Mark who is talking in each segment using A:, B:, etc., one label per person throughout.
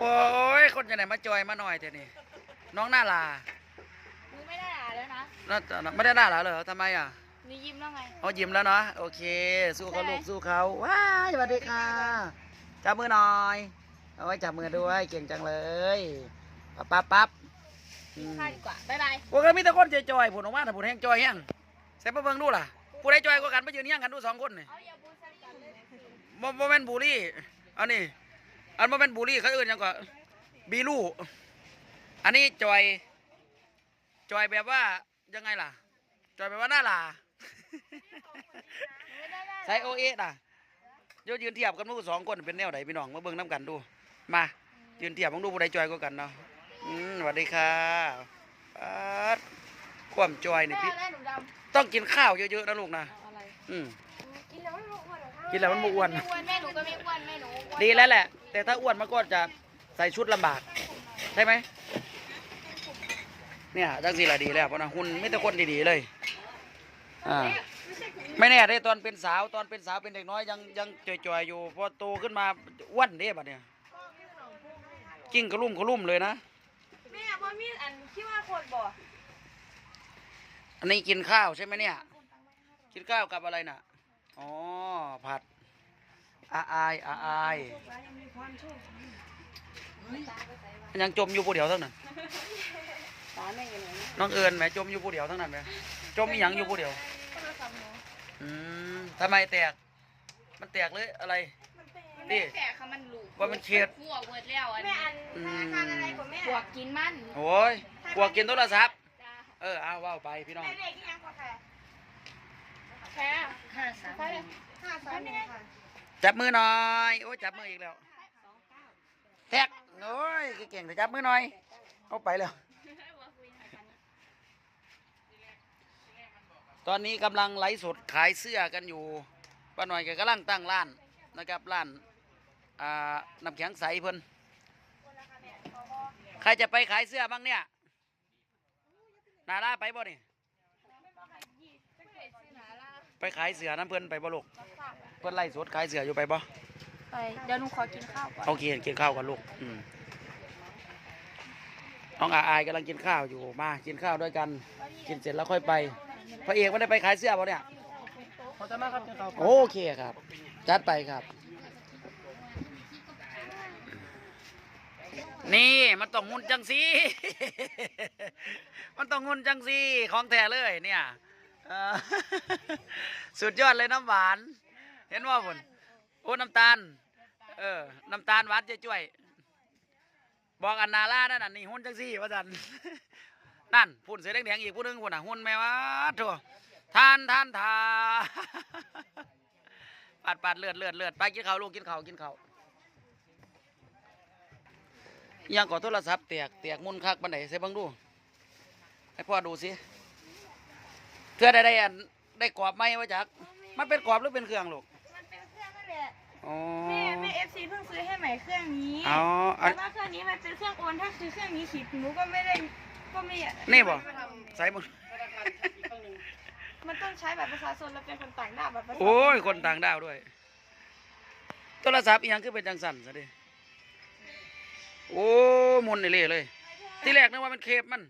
A: โอ้ย คนจะไหนมาจอยมาหน่อยเถอะนี่น้องหน้าลา
B: หนูไม่ได้อ่านแล้วนะ
A: น่าไม่ได้หน้าลาเหรอทำไมอะ
B: หนูยิ้มแล้วไง
A: เอายิ้มแล้วเนาะโอเค สู้เขา
B: ได้
A: ลูกสู้เขาว้ายสวัสดีค่ะจับมือหน่อยเอาไว้จับมือด้วยเก่งจังเลยปั๊บปั๊บปั๊บอืม
B: ค่าดีกว่า บ๊ายบาย
A: พวกเรามีแต่คนจอยๆผลออกมาแต่ผลแห้งจอยแห้งใส่มาเบิ่งดูล่ะผู้ใดจอยกว่ากันไปยืนเฮี้ยงกันดูสองคนนี่
B: เอาอย่าบูสลิกันเลย
A: บ่บ่แม่นบูลลี่อันนี้ อันบ่แม่นบูลลี่เขาเอื่นหยังก็บีลูอันนี้จอย จอยแบบว่ายังไงล่ะ จอยแบบว่าหน้าลา
B: ไม่ได้ได้
A: ใช้โอเอน่ะเดี๋ยวยืนเทียบกันหมู่สองคนเป็นแนวไหนพี่น้องมาเบิ่งน้ำกันดู มายืนเทียบของดูผู้ใดจอยกว่ากันเนาะอืมสวัสดีค่ะปัดความจอยนี่
B: แม่
A: พี่
B: แล้วหนูด
A: ต้องกินข้าวเยอะๆนะลูกนะำ
B: อะไร
A: อืม
B: กินแล้วมัน ไม่อ้วนหรอคะ
A: กินแล้วมันบ่อ้วน
B: ไม่อ้วนแม่หนูก็ไม่อ้วนแม่หนูอ้วน
A: ดีแล้วแหละ แต่ถ้าอ้วนมันก็จะใส่ชุดลำบากใช่ไหมเนี่ยจังสีละดีแล้วเพราะนะหุ่นไม่แต่คนดีๆเลยอ่าไม่แน่ได้ตอนเป็นสาวตอนเป็นสาวเป็นเด็กน้อยยังยังจ่อยๆอยู่พอโตขึ้นมาอ้วนเด้บัดเนี่ยกิ้งกระลุ่มกระลุ่มเลยนะ
B: แม่บ่มีอันที่ว่าคนบ่
A: อันนี้กินข้าวใช่ไหมเนี่ย กินข้าวกับอะไรน่ะ อ๋อ ผัดอาอายอาอายยังจมอยู่ผู้เดียวเท่านั้น
B: ตาแม่ยังไง
A: น้องเอิญแหมจมอยู่ผู้เดียวทั้งนั้นแหมจมมีหยังอยู่ผู้เดียว
B: โทรศัพท์หนู
A: อืมทำไมแตก มันแตกเลยอะไรนี่
B: แก่ค่ะมันหลู
A: ว่ามันเฉียด
B: หัวเวิร์ดแล้วอัน
C: แม่
B: นี้
C: อัน
A: อื
C: ธ
A: ม
C: นาคารอะไรของแม่
B: หัวกินมัน
A: โอ้ยกลัวกินโทรศัพท์
B: จ้า
A: เออเอาว่าวไปพี่น้อง
C: แม่เลขที่ยังกว่าค่ะ
B: แค่ห้าสาม
C: ห้าสามหนึ่งค่ะ
A: จับมือหน่อย โอ้ยจับมืออีกแล้วแตกโอ้ยเก่งแต่จับมือหน่อย เอาไปแล้ว ตอนนี้กำลังไลฟ์สดขายเสื้อกันอยู่ป้าหน่อยแกกำลังตั้งร้านนะครับร้านอ่าน้ำแข็งใสเพิ่นใครจะไปขายเสื้อบ้างเนี่ย นาลาไปบ่เนี่ย ไปขายเสื้อน้ำเพิ่นไปบ่ลูกเพิ่นไล่สดขายเสื้ออยู่ไปบ่
B: ไปเดี๋ยวหนูขอกินข้าวก่อน
A: โอเคกินข้าวกันลูกอืมน้องอาอายกำลังกินข้าวอยู่มากินข้าวด้วยกัน กินเสร็จแล้วค่อยไป พระเอกไม่ได้ไปขายเสื้อป่ะเนี่ย
D: ขอจะมาครับกินข้าว
A: โอเคครับ จัดไปครับ นี่มันต้องงุนจังสีมันต้องงุนจังสีของแท้เลยเนี่ยเอ่อ สุดยอดเลยน้ำหวาน เห็นว่าผลโอ้น้ำตาล เออ น้ำตาลหวานจะช่วย บอกอันนาล่านั่นน่ะนี่หุ่นจังซี่ว่าจันนั่นพุ่นเสียแดงๆอีกผู้หนึงพุ่นอะหุ่นแม่ว่าโถทานทานทาปัดปัดเลือดเลือดเลือดไปกินข้าวลูกกินข้าวกินข้าวอิหยังก่อโทรศัพท์แตกแตกมุนคักบันไดใส่เบังดูให้พ่อดูสิ เพื่อได้ได้อันได้กรอบไหมวะจัก มันเป็นกรอบหรือเป็นเครื่องลูก
C: มันเป็นเครื่องนั่นแหละ
A: อ๋อ
C: แม่แม่เอฟซีเพิ่งซื้อให้ใหม่เครื่องนี้
A: อ๋ออัน
C: แต่ว่าเครื่องนี้มันเป็นเครื่องโอนถ้าคือเครื่องนี้ขีดหนูก็ไม่ได้ก็ไม่
A: นี่บ่ใส่หมด
C: มันต้องใช้แบบประชาชนเราเป็นคนต่างด้าวแบบประชาชน
A: โอ้ยคนต่างดาวด้วยโทรศัพท์อีหยังคือเป็นจังสันซะดิโอ้หมุนนี่เละเลย ที่แรกนึกว่ามันเคปมัน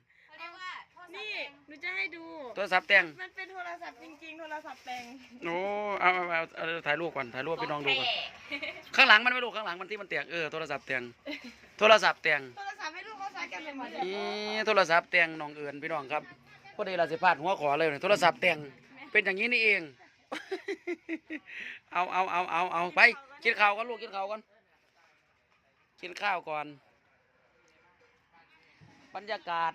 C: นี่
B: แดง
C: หนูจะให้ดู
A: โทรศัพท์แต่ง
C: มันเป็นโทรศัพท์จริงๆ โทรศัพท์แต่ง
A: โอ้เอาเอาเอาเอาถ่ายรูปก่อนถ่ายรูปให้พี่น้องดูก่อน
B: แท้
A: ข้างหลังมันไม่รู้ข้างหลังมันที่มันแตกเออโทรศัพท์แต่งโทรศัพท์แต่ง
C: โทรศัพท์ไม่รู้เขาใช้กันเป็นหมดเลย
A: นี่โทรศัพท์แต่งน้องเอิญพี่น้องครับพอดีเราสิพลาดหัวขอเลยเนี่ยโทรศัพท์แต่งเป็นอย่างนี้นี่เอง เอาเอาเอาเอาเอาไปกินข้าวกันลูกกินข้าวกันกินข้าวก่อน บรรยากาศ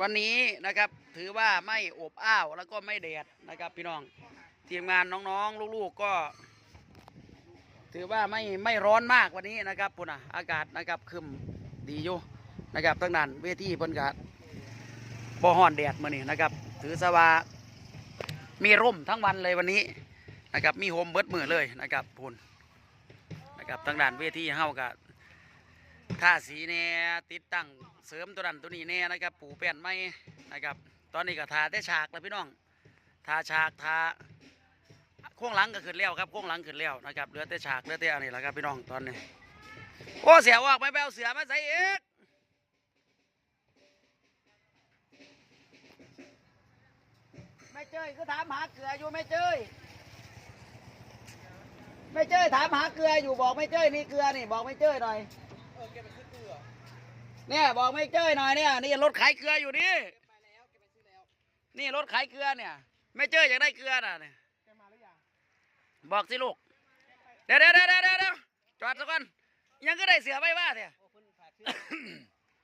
A: วันนี้นะครับถือว่าไม่อบอ้าวแล้วก็ไม่แดดนะครับ พี่น้องทีมงานน้องๆ ลูกๆก็ ถือว่าไม่ไม่ร้อนมากวันนี้นะครับปุ่นอะอากาศนะครับคึมดีอยู่นะครับตั้งนานเวทีเพิ่นกะบ่ฮ้อนแดดมื้อนี้นะครับ ถือซะว่ามีร่มทั้งวันเลยวันนี้นะครับ มีโฮมเบิร์ดมือเลยนะครับพุ่นนะครับตั้งด่านเวทีเฮากะท่าสีแน่ติดตั้ง เสริมตัวนั้นตัวนี้แน่นะครับ ปูแป้นไม้นะครับ ตอนนี้ก็ทาแต่ฉากแล้วพี่น้องทาฉากทาโค้งหลังก็ขึ้นแล้วครับโค้งหลังขึ้นแล้วนะครับเหลือแต่ฉากเหลือแต่อันนี้แหละครับพี่น้องตอนนี้โอ้เสียออกไปไปเอาเสือมาใส่เอกไม่เจยก็ถามหาเกลืออยู่ไม่เจยไม่เจยถามหาเกลืออยู่บอกไม่เจยนี่เกลือนี่บอกไม่เจยหน่อย เนี่ยบอกไม่เจยหน่อยเนี่ยนี่รถขายเกลืออยู่นี่นี่รถขายเกลือเนี่ย ไม่เจยอยากได้เกลือน่ะเนี่ยบอกสิลูกเดี๋ยวเดี๋ยวเดี๋ยวเดี๋ยวเดี๋ยวจอดสักก่อนยังก็ได้เสือไปว่าเถอะ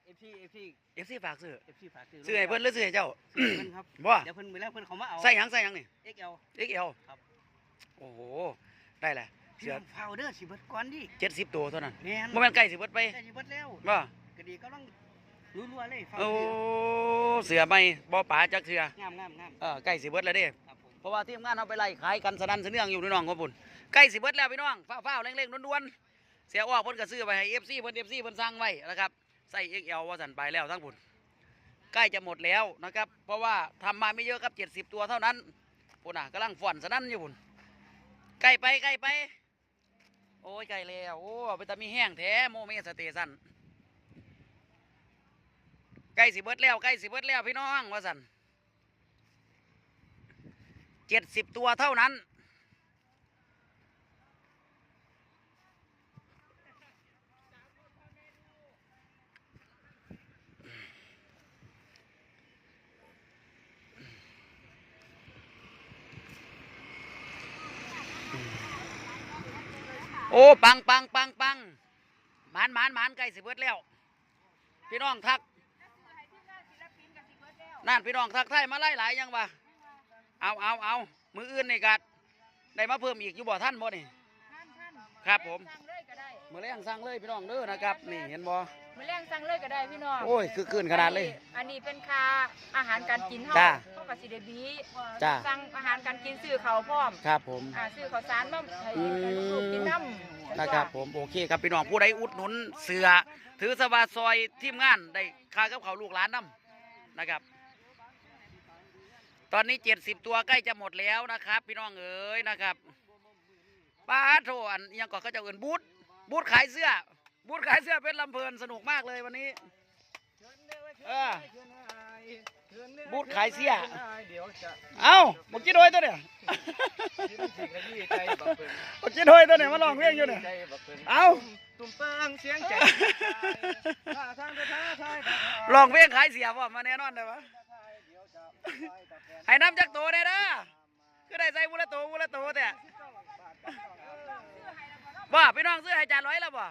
D: เอฟซีเอฟซี
A: เอฟซีฝากซื้อ
D: เอฟซีฝากซื้อ
A: ซื้อให้เพิ่นหรือซื้อให้เจ้า
D: เพิ่นครับ
A: บ่
D: เดี๋ยวเพิ่นไปแล้วเพิ่นเขามาเอา
A: ใส่หยังใส่หยังนี่
D: XL
A: XL
D: ครับ
A: โอ้โหได้แหละ
D: เสื
A: เสื
D: อ
A: อ
D: เผาเด้อสิเบิดก่อนดิ
A: เจ็ดสิบตัวเท่านั้น
D: แม่น
A: โมเมนใกล้สิเบิดไป
D: ใกล้สิเบิดแล้ว
A: บ่
D: กระดีก็ต้องรัวๆเลยเฝ้า
A: โอ้
D: เสือ
A: เสือไม่บ่ป๋าจักเสือ งา
D: มงามงาม
A: เออใกล้สิเบิดแล้วเด้
D: ครับผม
A: เพราะว่าทีมงานเอาไปไล่ขายกันสนั่นสะเนื่องอยู่พี่น้องของปุ่นใกล้สิเบิดแล้วพี่น้องฟ้าวๆเร่งๆด่วนๆเสียออกเพิ่นก็ซื้อไปให้ FC เพิ่น FC เพิ่นสั่งไว้นะครับใส่ XL ว่าสั่นไปแล้วทั้งปุ่นใกล้จะหมดแล้วนะครับ เพราะว่าทำมาไม่เยอะครับ 70 ตัวเท่านั้นปุ่นน่ะกำลังฟ่อนสนั่นอยู่ปุ่นใกล้ไปใกล้ไป โอ้ยใกล้แล้ว โอ้ไปตามีแห้งแท้โมเมสเตชัน ใกล้สิเบิดแล้วใกล้สิเบิดแล้วพี่น้องว่าสั่นเจ็ดสิบตัวเท่านั้น โอ้ ปังปังปังปังหมานหมานหมานใกล้สิเบิดแล้ว พี่น้องทัก นั่นพี่น้องทักไทายมาไล่หลายยังวะเอาเอาเอามืออื่นนี่กัดได้มาเพิ่มอีกอยู่บ่ท่านบ่นี่
B: ท่านท่าน
A: ครับผม
B: สั่งเลยก็ได้
A: มือแรงสั่งเลยพี่น้องเด้อนะครับ นี่เห็นบ่
B: มาแรงสั่งเลยก็ได้พี่น้อง
A: โอ้ยคือคืนขนาดเลย
B: อันนี้เป็นค่าอาหารการกินเฮา
A: จ้า
B: เฮากับสิได้บี
A: จ้า
B: สั่งอาหารการกินซื้อข้าวพร้อม
A: ครับผม
B: อ่าซื้อข้าวสารมาให้
A: อืม
B: ให้ลูกๆกินน้ำ
A: นะครับผมโอเคครับพี่น้องผู้ใดอุดหนุนเสือถือสบาซอยทีมงานได้ค่ากับเขาวลูกหลานนํนะครับ ตอนนี้เจ็ดสิบตัวใกล้จะหมดแล้วนะครับ พี่น้องเอ๋ยนะครับป้าโทอันอิหยังก่อนเขาจะเอินบูธบูธขายเสื้อ บูธขายเสื้อเป็นลำเพลินสนุกมากเลยวันนี้เออบูธขายเสื้อ
D: เดี๋ยวจะ
A: เอ้าบอกกินโดยตัวเนี่ย
D: ยิ้มสิขยี้ใจบักเพิ่น
A: บอกกินโดยตัวเนี่ยมาลองเพลงอยู่เนี่ย
D: ใจบักเพิ่น
A: เอ้า
D: ตุ่มเปิงเสียงใจท่าทางจะท้าทายท่าทาง
A: ลองเพลงขายเสียบ่มาแน่นอนได้ปะ ให้น้ำจักโตได้เด้อคือได้ใส่บุละโตบุละโตแต่บ่พี่น้องซื้อให้จานร้อยแล้วบ่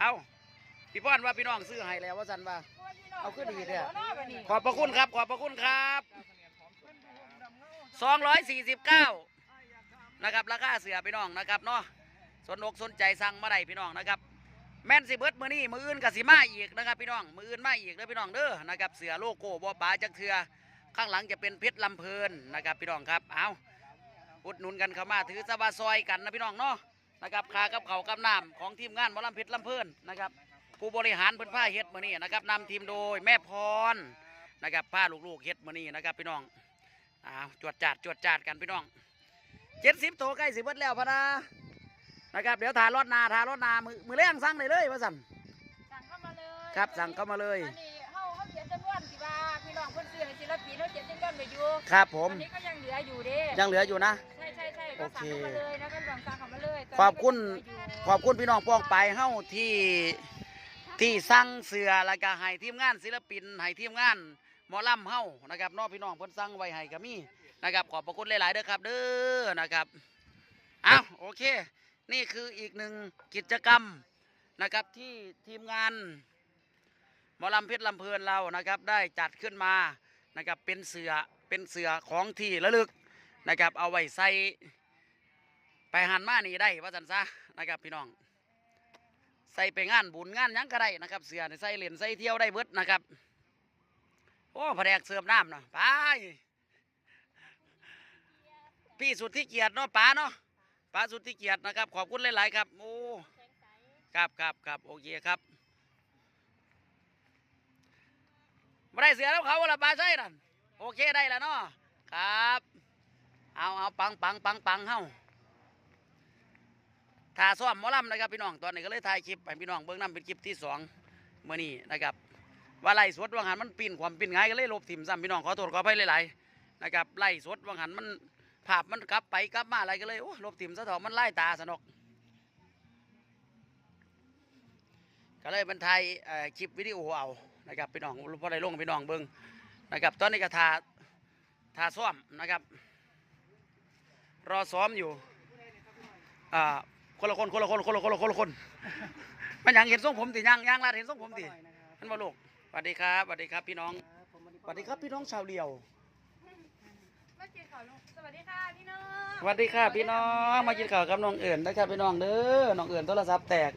A: เอาพี่ป้อนว่าพี่น้องซื้อให้แล้วว่าสันว่าเอาขึ้นดีเด้อขอบพระคุณครับ ขอบพระคุณครับสองร้อยสี่สิบเก้านะครับ ราคาเสือพี่น้องนะครับเนาะสนอกสนใจสั่งมาได้พี่น้องนะครับ แม่นสิเบิดมือนี้มืออื่นกับสิมาอีกนะครับพี่น้องมืออื่นมาอีกเด้อพี่น้องเด้อนะครับเสือโลโก้บอปลาจักเทือข้างหลังจะเป็นเพชรลำเพลินนะครับพี่น้องครับเอาอุดหนุนกันเข้ามาถือสบาซอยกันนะพี่น้องเนาะนะครับคากับเขากับน้ำของทีมงานมอลำเพชรลำเพลินนะครับผู้บริหารเพิ่นผ้าเฮ็ดมือนี้นะครับนำทีมโดยแม่พรนะครับผ้าลูกๆเฮ็ดมือนี้นะครับพี่น้องอ้าวจวดจาดจวดจาดกันพี่น้องเจ็ดสิบโตใกล้สิเบิดแล้วพะนะ นะครับเดี๋ยวทารถนาทารถนามือมือแรงสั่งได้เลยว่าสั่น
B: สั่งเข้ามาเลย
A: ครับสั่งเข้ามาเลย
B: อันนี้เฮาเฮาเขียนจำนวนที่ว่าพี่น้องเพิ่นซื้อให้ศิลปินเฮาเขียนจำนวนไว้อยู่
A: ครับผม
B: อันนี้ก็ยังเหลืออยู่เด้
A: ยังเหลืออยู่นะ
B: ใช่ใช่ใช่ก็
A: โอ
B: สั่
A: เค
B: งเข้ามาเลยนะก็ลองสั่งเข้ามาเลยตนนี้
A: ขอบคุณ
B: ก็ยังเหลืออยู่
A: ขอบคุณพี่น้องป้องไปเฮ้าที่ที่สั่งเสือแล้วก็ให้ทีมงานศิลปินให้ทีมงานหมอลำเฮ้านะครับเน้องพี่น้องเพิ่นสั่งไว้ให้ก็มีนะครับขอบพระคุณหลายๆเด้อครับเด้อนะครับอ้าวโอเค นี่คืออีกหนึ่งกิจกรรมนะครับที่ทีมงานหมอลำเพชรลำเพลินเรานะครับ ได้จัดขึ้นมานะครับเป็นเสือเป็นเสือของที่ระลึกนะครับ เอาไว้ใส่ไปหันมานี่ได้ว่าสันซะนะครับพี่น้อง ใส่ไปงานบุญงานยังก็ได้นะครับ เสือนี่ใส่เหรียญใส่เที่ยวได้เบิดนะครับ โอ้แผนกเสิร์ฟน้ำนาะไปพี่สุดที่เกียรติเนาะป๋าเนาะ ป๋าสุดที่เกียรตินะครับ ขอบคุณหลาย ๆ ครับโอ้ครับครับครับโอเคครับไม่ได้เสือแล้วเขาละปลาใช่นั่นโอเคได้แล้วเนาะครับ เอาเอาปังปังปังปังเฮ้าถ่าซ้อมหมอลำนะครับพี่น้องตอนนี้ก็เลยถ่ายคลิปให้พี่น้องเบิ่งนํเป็นคลิปที่สองเมื่อนี้นะครับว่าไล่สดวังหันมันปีนความปีนง่ายก็เลยลบถิ่มซ้ำพี่น้องขอโทษขออภัยหลายๆนะครับไล่สดวังหันมัน ภาพมันกลับไปกลับมาอะไรก็เลยโอ้ลบถิ่มซะเถอะมันไล่ตาสนกก็เลยมันถ่ายคลิปวิดีโอเอานะครับพี่น้องพอได้ลงพี่น้องเบิ่งนะครับตอนนี้ก็ทาทาซ้อมนะครับ รอซ้อมอยู่อ่าคนละคนคนละคนคนละคนคนละคนมันยังเห็นทรงผมติยังยังลาดเห็นทรงผมติท่านบลูกสวัสดีครับสวัสดีครับพี่น้องสวัสดีครับพี่น้องชาวเลียว
C: มากินข้าวลงสวัสดีค่ะพี่น้อง
A: สวัสดีครับพี่น้องมากินข้าวกับน้องเอิญนะครับพี่น้องเด้อน้องเอิญโทรศัพท์แตก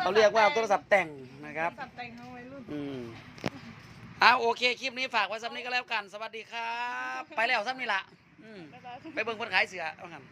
A: เขาเรียกว่าโทรศัพท์แต่งนะครับ
C: สับแต่งของวัยรุ่น
A: อืมอ่าโอเคคลิปนี้ฝากไว้ซ้ำนี้ก็แล้วกัน สวัสดีครับ ไปแล้วซ้ำนี่ละอืมไปเบิ่งคนขายเสือเอาครับ